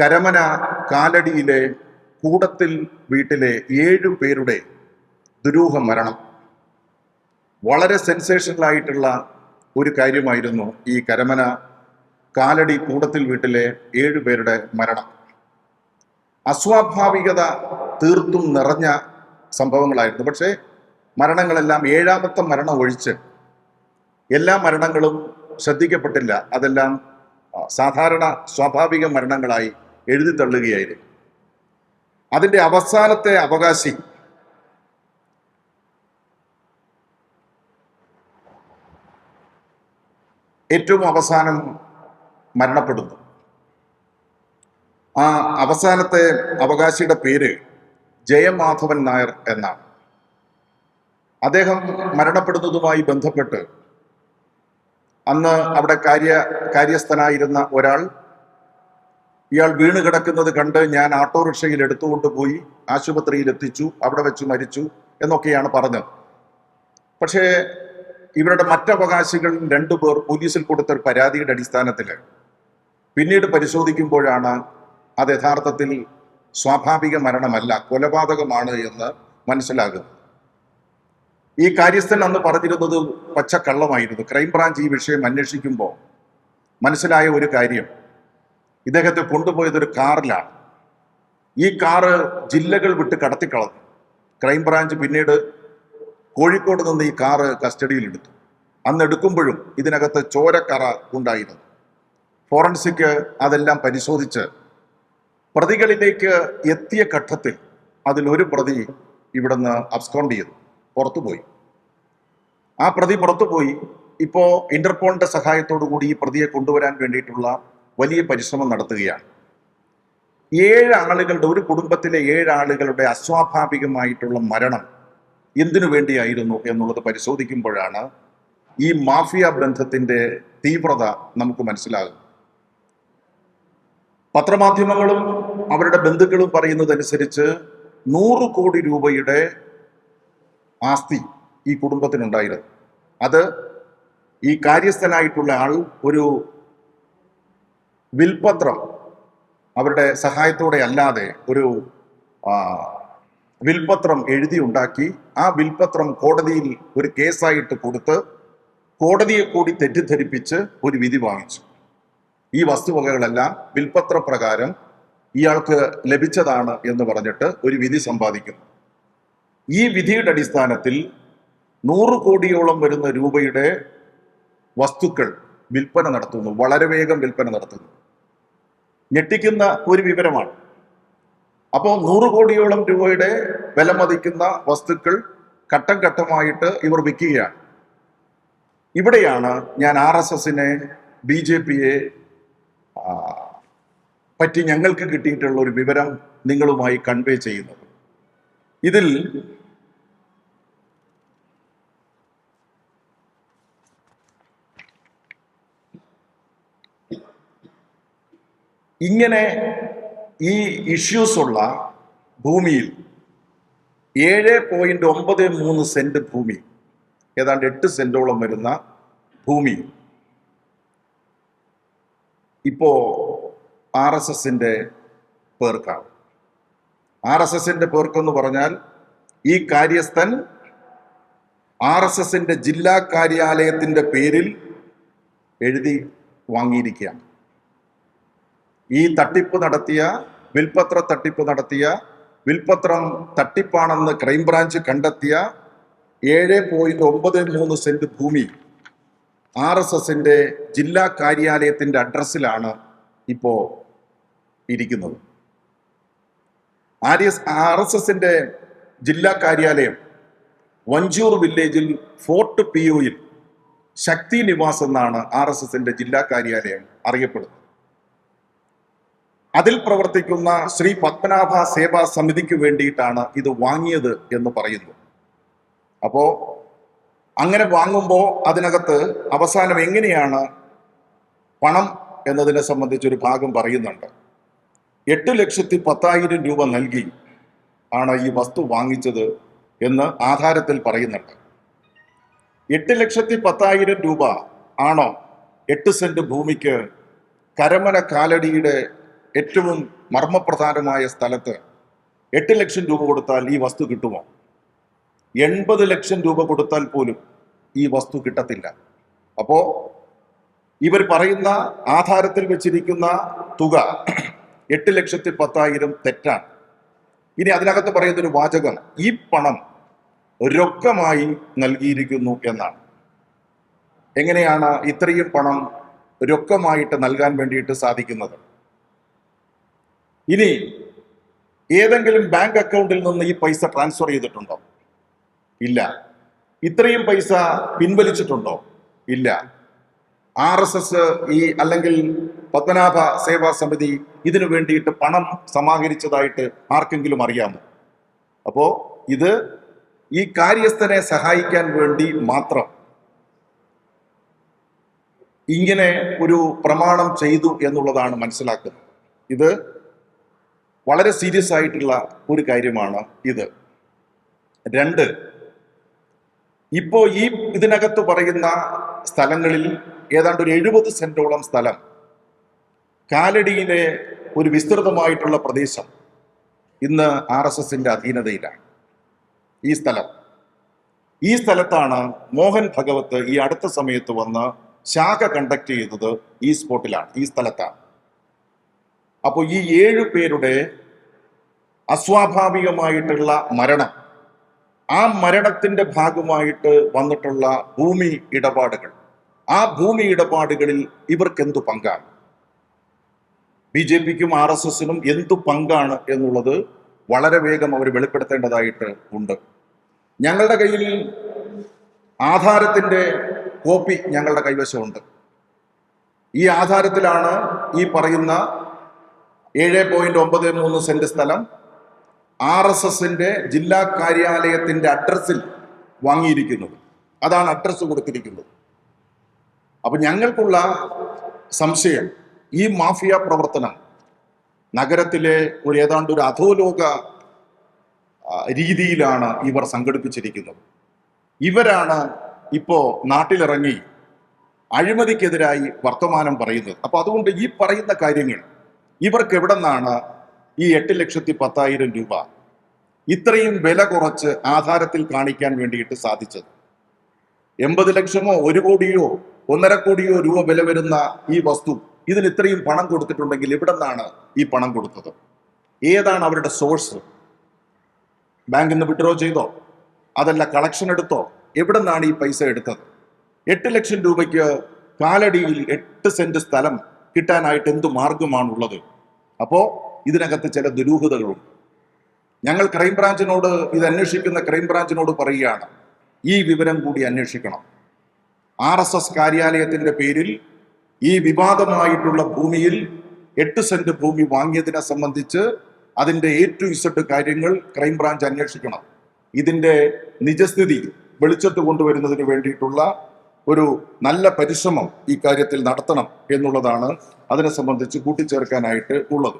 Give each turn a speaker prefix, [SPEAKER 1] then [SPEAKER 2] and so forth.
[SPEAKER 1] കരമന കാലടിയിലെ കൂടത്തിൽ വീട്ടിലെ ഏഴു പേരുടെ ദുരൂഹ മരണം. വളരെ സെൻസേഷണൽ ആയിട്ടുള്ള ഒരു കാര്യമായിരുന്നു ഈ കരമന കാലടി കൂടത്തിൽ വീട്ടിലെ ഏഴു പേരുടെ മരണം. അസ്വാഭാവികത തീർത്തും നിറഞ്ഞ സംഭവങ്ങളായിരുന്നു. പക്ഷേ മരണങ്ങളെല്ലാം ഏഴാമത്തെ മരണം ഒഴിച്ച് എല്ലാ മരണങ്ങളും ശ്രദ്ധിക്കപ്പെട്ടില്ല. അതെല്ലാം സാധാരണ സ്വാഭാവിക മരണങ്ങളായി എഴുതി തള്ളുകയായിരുന്നു. അതിന്റെ അവസാനത്തെ അവകാശി ഏറ്റവും അവസാനം മരണപ്പെടുന്നു. ആ അവസാനത്തെ അവകാശിയുടെ പേര് ജയമാധവൻ നായർ എന്നാണ്. അദ്ദേഹം മരണപ്പെടുന്നതുമായി ബന്ധപ്പെട്ട് അന്ന് അവിടെ കാര്യ കാര്യസ്ഥനായിരുന്ന ഒരാൾ ഇയാൾ വീണ് കിടക്കുന്നത് കണ്ട് ഞാൻ ഓട്ടോറിക്ഷയിൽ എടുത്തുകൊണ്ട് പോയി ആശുപത്രിയിൽ എത്തിച്ചു അവിടെ വെച്ച് മരിച്ചു എന്നൊക്കെയാണ് പറഞ്ഞത്. പക്ഷേ ഇവരുടെ മറ്റവകാശികൾ രണ്ടുപേർ പോലീസിൽ കൊടുത്ത ഒരു പരാതിയുടെ അടിസ്ഥാനത്തിൽ പിന്നീട് പരിശോധിക്കുമ്പോഴാണ് അത് യഥാർത്ഥത്തിൽ സ്വാഭാവിക മരണമല്ല കൊലപാതകമാണ് എന്ന് മനസ്സിലാകുന്നത്. ഈ കാര്യസ്ഥൻ അന്ന് പറഞ്ഞിരുന്നത് പച്ചക്കള്ളമായിരുന്നു. ക്രൈംബ്രാഞ്ച് ഈ വിഷയം അന്വേഷിക്കുമ്പോൾ മനസ്സിലായ ഒരു കാര്യം. ഇദ്ദേഹത്തെ കൊണ്ടുപോയത് ഒരു കാറിലാണ്. ഈ കാറ് ജില്ലകൾ വിട്ട് കടത്തിക്കളഞ്ഞു. ക്രൈംബ്രാഞ്ച് പിന്നീട് കോഴിക്കോട് നിന്ന് ഈ കാറ് കസ്റ്റഡിയിലെടുത്തു അന്ന് എടുക്കുമ്പോഴും ഇതിനകത്ത് ചോരക്കറ ഉണ്ടായിരുന്നു. ഫോറൻസിക് അതെല്ലാം പരിശോധിച്ച് പ്രതികളിലേക്ക് എത്തിയ ഘട്ടത്തിൽ അതിലൊരു പ്രതി ഇവിടുന്ന് അബ്സ്കോണ്ട് ചെയ്തു. പുറത്തുപോയി. ആ പ്രതി പുറത്തുപോയി. ഇപ്പോൾ ഇന്റർപോളിന്റെ സഹായത്തോടു കൂടി ഈ പ്രതിയെ കൊണ്ടുവരാൻ വേണ്ടിയിട്ടുള്ള വലിയ പരിശ്രമം നടത്തുകയാണ്. ഏഴ് ആളുകളുടെ ഒരു കുടുംബത്തിലെ ഏഴ് ആളുകളുടെ അസ്വാഭാവികമായിട്ടുള്ള മരണം എന്തിനു വേണ്ടിയായിരുന്നു എന്നുള്ളത് പരിശോധിക്കുമ്പോഴാണ് ഈ മാഫിയ ബന്ധത്തിന്റെ തീവ്രത നമുക്ക് മനസ്സിലാകും പത്രമാധ്യമങ്ങളും അവരുടെ ബന്ധുക്കളും പറയുന്നതനുസരിച്ച് നൂറ് കോടി രൂപയുടെ ആസ്തി ഈ കുടുംബത്തിനുണ്ടായിരുന്നു. അത് ഈ കാര്യസ്ഥനായിട്ടുള്ള ആൾ ഒരു വിൽപത്രം അവരുടെ സഹായത്തോടെ അല്ലാതെ ഒരു വിൽപത്രം എഴുതി ഉണ്ടാക്കി ആ വിൽപത്രം കോടതിയിൽ ഒരു കേസായിട്ട് കൊടുത്ത് കോടതിയെ കൂടി തെറ്റിദ്ധരിപ്പിച്ച് ഒരു വിധി വാങ്ങിച്ചു. ഈ വസ്തുവകകളെല്ലാം വിൽപത്ര പ്രകാരം ഇയാൾക്ക് ലഭിച്ചതാണ് എന്ന് പറഞ്ഞിട്ട് ഒരു വിധി സമ്പാദിക്കുന്നു. ഈ വിധിയുടെ അടിസ്ഥാനത്തിൽ നൂറ് കോടിയോളം വരുന്ന രൂപയുടെ വസ്തുക്കൾ വിൽപ്പന നടത്തുന്നു. വളരെ വേഗം വിൽപ്പന നടത്തുന്നു. ഞെട്ടിക്കുന്ന ഒരു വിവരമാണ്. അപ്പോൾ നൂറ് കോടിയോളം രൂപയുടെ വില മതിക്കുന്ന വസ്തുക്കൾ ഘട്ടം ഘട്ടമായിട്ട് ഇവർ വിൽക്കുകയാണ്. ഇവിടെയാണ് ഞാൻ ആർ എസ് എസിനെ ബി ജെ പിയെ പറ്റി ഞങ്ങൾക്ക് കിട്ടിയിട്ടുള്ള ഒരു വിവരം നിങ്ങളുമായി കൺവേ ചെയ്യുന്നത്. ഇതിൽ ഇങ്ങനെ ഈ ഇഷ്യൂസ് ഉള്ള ഭൂമിയിൽ ഏഴ് പോയിന്റ് ഒമ്പത് മൂന്ന് സെന്റ് ഭൂമി ഏതാണ്ട് എട്ട് സെന്റോളം വരുന്ന ഭൂമി. ഇപ്പോ ആർ എസ് എസിന്റെ പേർക്കാണ്. ആർ എസ് എസിന്റെ പേർക്കെന്ന് പറഞ്ഞാൽ ഈ കാര്യസ്ഥൻ ആർ എസ് എസിന്റെ ജില്ലാ കാര്യാലയത്തിന്റെ പേരിൽ എഴുതി വാങ്ങിയിരിക്കുകയാണ്. ഈ തട്ടിപ്പ് നടത്തിയ വിൽപത്ര തട്ടിപ്പ് നടത്തിയ വിൽപത്രം തട്ടിപ്പാണെന്ന് ക്രൈംബ്രാഞ്ച് കണ്ടെത്തിയ ഏഴ് പോയിന്റ് ഒമ്പത് മൂന്ന് സെന്റ് ഭൂമി ആർ എസ് എസിന്റെ ജില്ലാ കാര്യാലയത്തിന്റെ അഡ്രസ്സിലാണ് ഇപ്പോ ഇരിക്കുന്നത്. ആർ എസ് ആർ എസ് എസിന്റെ ജില്ലാ കാര്യാലയം വഞ്ചൂർ വില്ലേജിൽ ഫോർട്ട് പി ഒയിൽ ശക്തി നിവാസ് എന്നാണ് ആർ എസ് ജില്ലാ കാര്യാലയം അറിയപ്പെടുന്നത്. അതിൽ പ്രവർത്തിക്കുന്ന ശ്രീ പത്മനാഭ സേവാ സമിതിക്ക് വേണ്ടിയിട്ടാണ് ഇത് വാങ്ങിയത് എന്ന് പറയുന്നു. അപ്പോ അങ്ങനെ വാങ്ങുമ്പോൾ അതിനകത്ത് അവസാനം എങ്ങനെയാണ് പണം എന്നതിനെ സംബന്ധിച്ചൊരു ഭാഗം പറയുന്നുണ്ട്. എട്ട് ലക്ഷത്തി പത്തായിരം രൂപ നൽകി ആണ് ഈ വസ്തു വാങ്ങിച്ചത് എന്ന് ആധാരത്തിൽ പറയുന്നുണ്ട്. എട്ട് ലക്ഷത്തി പത്തായിരം രൂപ ആണോ എട്ട് സെന്റ് ഭൂമിക്ക് കരമന കാലടിയുടെ ഏറ്റവും മർമ്മപ്രധാനമായ സ്ഥലത്ത് എട്ട് ലക്ഷം രൂപ കൊടുത്താൽ ഈ വസ്തു കിട്ടുമോ? എൺപത് ലക്ഷം രൂപ കൊടുത്താൽ പോലും ഈ വസ്തു കിട്ടത്തില്ല. അപ്പോ ഇവർ പറയുന്ന ആധാരത്തിൽ വെച്ചിരിക്കുന്ന തുക എട്ട് ലക്ഷത്തി പത്തായിരം തെറ്റാണ്. ഇനി അതിനകത്ത് പറയുന്ന ഒരു വാചകം ഈ പണം രൊക്കമായി നൽകിയിരിക്കുന്നു എന്നാണ്. എങ്ങനെയാണ് ഇത്രയും പണം രൊക്കമായിട്ട് നൽകാൻ വേണ്ടിയിട്ട് സാധിക്കുന്നത്? ഇനി ഏതെങ്കിലും ബാങ്ക് അക്കൗണ്ടിൽ നിന്ന് ഈ പൈസ ട്രാൻസ്ഫർ ചെയ്തിട്ടുണ്ടോ? ഇല്ല. ഇത്രയും പൈസ പിൻവലിച്ചിട്ടുണ്ടോ? ഇല്ല. ആർ എസ് എസ് ഈ അല്ലെങ്കിൽ പത്മനാഭ സേവാ സമിതി ഇതിനു വേണ്ടിയിട്ട് പണം സമാഹരിച്ചതായിട്ട് ആർക്കെങ്കിലും അറിയാമോ? അപ്പോ ഇത് ഈ കാര്യസ്ഥനെ സഹായിക്കാൻ വേണ്ടി മാത്രം ഇങ്ങനെ ഒരു പ്രമാണം ചെയ്തു എന്നുള്ളതാണ് മനസ്സിലാക്കുന്നത്. ഇത് വളരെ സീരിയസ് ആയിട്ടുള്ള ഒരു കാര്യമാണ് ഇത്. രണ്ട് ഇപ്പോ ഈ ഇതിനകത്ത് പറയുന്ന സ്ഥലങ്ങളിൽ ഏതാണ്ട് ഒരു എഴുപത് സെന്റോളം സ്ഥലം കാലടിയിലെ ഒരു വിസ്തൃതമായിട്ടുള്ള പ്രദേശം ഇന്ന് ആർ എസ് എസിന്റെ അധീനതയിലാണ്. ഈ സ്ഥലം. ഈ സ്ഥലത്താണ് മോഹൻ ഭഗവത്ത് ഈ അടുത്ത സമയത്ത് വന്ന് ശാഖ കണ്ടക്ട് ചെയ്തത് ഈ സ്പോട്ടിലാണ് ഈ സ്ഥലത്താണ്. അപ്പോൾ ഈ ഏഴ് പേരുടെ അസ്വാഭാവികമായിട്ടുള്ള മരണം ആ മരണത്തിന്റെ ഭാഗമായിട്ട് വന്നിട്ടുള്ള ഭൂമി ഇടപാടുകൾ. ആ ഭൂമി ഇടപാടുകളിൽ ഇവർക്ക് എന്തു പങ്കാണ്? ബി ജെ പിക്കും ആർ എസ് എസിനും എന്തു പങ്കാണ് എന്നുള്ളത് വളരെ വേഗം അവർ വെളിപ്പെടുത്തേണ്ടതായിട്ട് ഉണ്ട്. ഞങ്ങളുടെ കയ്യിൽ ആധാരത്തിന്റെ കോപ്പി ഞങ്ങളുടെ കൈവശമുണ്ട്. ഈ ആധാരത്തിലാണ് ഈ പറയുന്ന ഏഴ് പോയിന്റ് ഒമ്പത് മൂന്ന് സെന്റ് സ്ഥലം ആർ എസ് എസിന്റെ ജില്ലാ കാര്യാലയത്തിന്റെ അഡ്രസ്സിൽ വാങ്ങിയിരിക്കുന്നത്. അതാണ് അഡ്രസ്സ് കൊടുത്തിരിക്കുന്നത്. അപ്പൊ ഞങ്ങൾക്കുള്ള സംശയം ഈ മാഫിയ പ്രവർത്തനം നഗരത്തിലെ ഒരു ഏതാണ്ട് ഒരു അധോലോക രീതിയിലാണ് ഇവർ സംഘടിപ്പിച്ചിരിക്കുന്നത്. ഇവരാണ് ഇപ്പോ നാട്ടിലിറങ്ങി അഴിമതിക്കെതിരായി വർത്തമാനം പറയുന്നത്. അപ്പൊ അതുകൊണ്ട് ഈ പറയുന്ന കാര്യങ്ങൾ ഇവർക്ക് എവിടെ നിന്നാണ് ഈ എട്ട് ലക്ഷത്തി പത്തായിരം രൂപ ഇത്രയും വില കുറച്ച് ആധാരത്തിൽ കാണിക്കാൻ വേണ്ടിയിട്ട് സാധിച്ചത്? എൺപത് ലക്ഷമോ ഒരു കോടിയോ ഒന്നര കോടിയോ രൂപ വില വരുന്ന ഈ വസ്തു ഇതിന് ഇത്രയും പണം കൊടുത്തിട്ടുണ്ടെങ്കിൽ ഇവിടെ നിന്നാണ് ഈ പണം കൊടുത്തത്? ഏതാണ് അവരുടെ സോഴ്സ്? ബാങ്കിൽ നിന്ന് വിഡ്രോ ചെയ്തോ? അതല്ല കളക്ഷൻ എടുത്തോ? എവിടെ നിന്നാണ് ഈ പൈസ എടുത്തത്? എട്ട് ലക്ഷം രൂപയ്ക്ക് കാലടിയിൽ എട്ട് സെന്റ് സ്ഥലം കിട്ടാനായിട്ട് എന്ത് മാർഗമാണുള്ളത് അപ്പോൾ ഇതിനകത്ത് ചില ദുരൂഹതകളുണ്ട്. ഞങ്ങൾ ക്രൈംബ്രാഞ്ചിനോട് ഇത് അന്വേഷിക്കുന്ന ക്രൈംബ്രാഞ്ചിനോട് പറയുകയാണ്. ഈ വിവരം കൂടി അന്വേഷിക്കണം. ആർ എസ് എസ് കാര്യാലയത്തിന്റെ പേരിൽ ഈ വിവാദമായിട്ടുള്ള ഭൂമിയിൽ എട്ട് സെന്റ് ഭൂമി വാങ്ങിയതിനെ സംബന്ധിച്ച് അതിന്റെ എ ടു ഇസഡ് കാര്യങ്ങൾ ക്രൈംബ്രാഞ്ച് അന്വേഷിക്കണം. ഇതിന്റെ നിജസ്ഥിതി വെളിച്ചത്ത് കൊണ്ടുവരുന്നതിന് വേണ്ടിയിട്ടുള്ള ഒരു നല്ല പരിശ്രമം ഈ കാര്യത്തിൽ നടത്തണം എന്നുള്ളതാണ് അതിനെ സംബന്ധിച്ച് കൂട്ടിച്ചേർക്കാനായിട്ട് ഉള്ളത്.